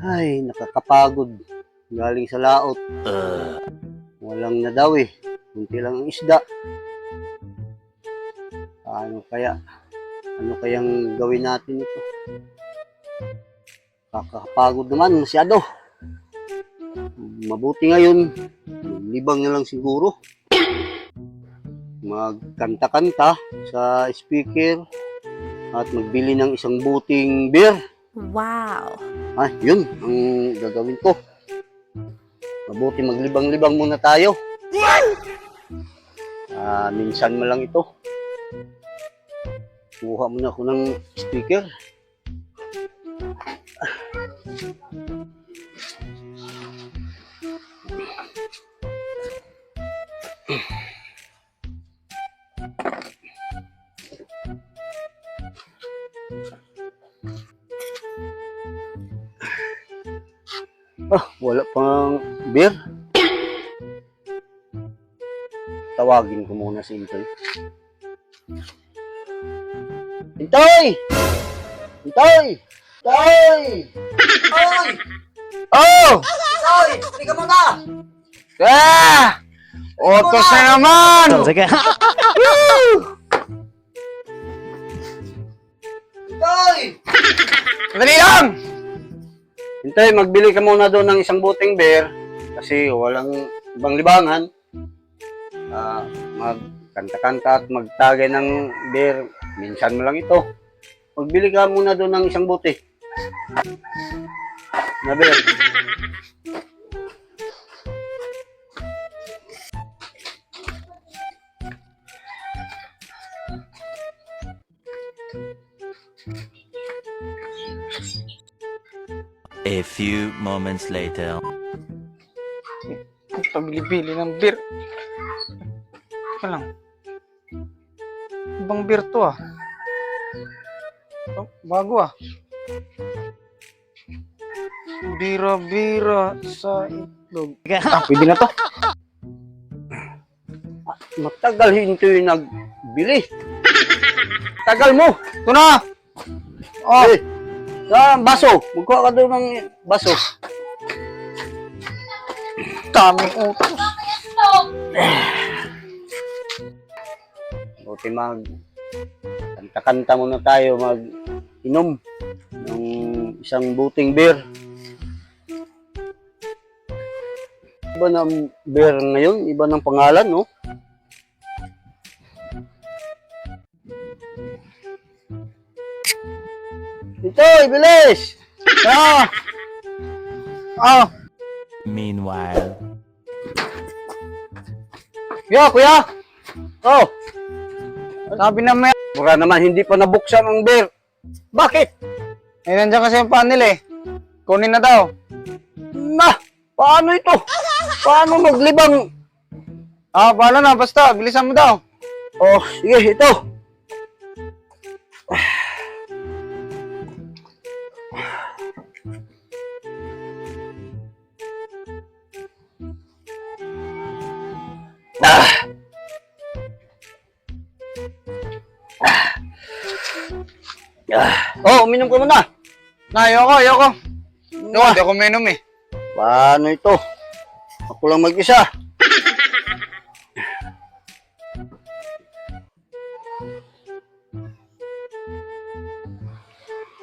Ay, nakakapagod. Galing sa laot. Walang na daw eh. Kunti lang ang isda. Paano kaya? Ano kayang gawin natin ito? Kakapagod naman, masyado. Mabuti ngayon, libang na lang siguro. Magkanta-kanta sa speaker at magbili ng isang buting beer. Wow. Ah, yun ang gagawin ko. Mabuti maglibang-libang muna tayo. Ah, minsan mo lang ito. Kuha muna ako ng speaker. Ah, wala pang beer. Tawagin ko muna si Intoy. Intoy! Intoy! Intoy! Intoy! Oh! Intoy! Ka muna! Ah! Otos na naman! Sige. Dali lang! Intoy, magbili ka muna doon ng isang buting beer kasi walang ibang libangan. Ah, magkanta-kanta at magtagay ng beer. Minsan mo lang ito. Magbili ka muna doon ng isang buti. Na beer. A few moments later. Pabili-bili ng beer. Ito lang. Ibang beer to ah. Oh, bago ah. Bira-bira sa itlog. Ah, pwede na to. Matagal hinto yung nagbili. Tagal mo! Ito na! Oh, Eh, sa baso. Magkuha ka doon ng baso. daming utos. Buti mag kanta-kanta muna tayo mag inom ng isang buting beer. Iba ng beer ngayon, iba ng pangalan, no? Ito, bilis! Ah! Ah! Meanwhile. Kuya, kuya! Oh, Sabi na may... mura naman hindi pa nabuksan ang beer. Bakit? Eh, nandiyan kasi yung panel eh. Kunin na daw. Na, paano ito? Paano maglibang? Ah, paano na? Basta, bilisan mo daw. Oh, sige, ito. Ah. Ah. Oh, uminom ka muna. Na, ayoko, ayoko. Ayoko, hindi ako minom eh. Paano ito? Ako lang mag-isa.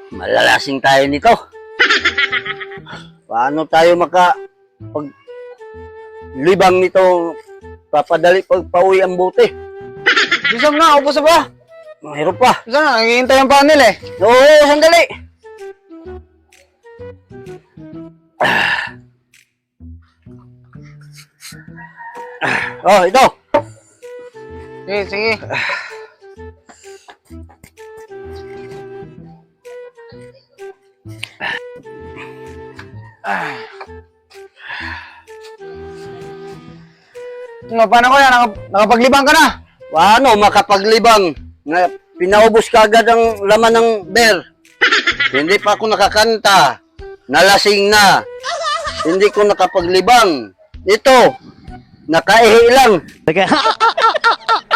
Malalasing tayo nito. Paano tayo maka pag libang nito papadali pag pauwi ang buti? Mo na, upos ba? Mahirap pa. Bilisan na, naghihintay ang panel eh. Oo, sandali. Oh, ito. Sige, sige. Ah. Ano, paano ko yan? Nakap- nakapaglibang ka na? Paano makapaglibang na pinaubos ka agad ang laman ng beer? Hindi pa ako nakakanta. Nalasing na. Hindi ko nakapaglibang. Ito, nakaihi lang.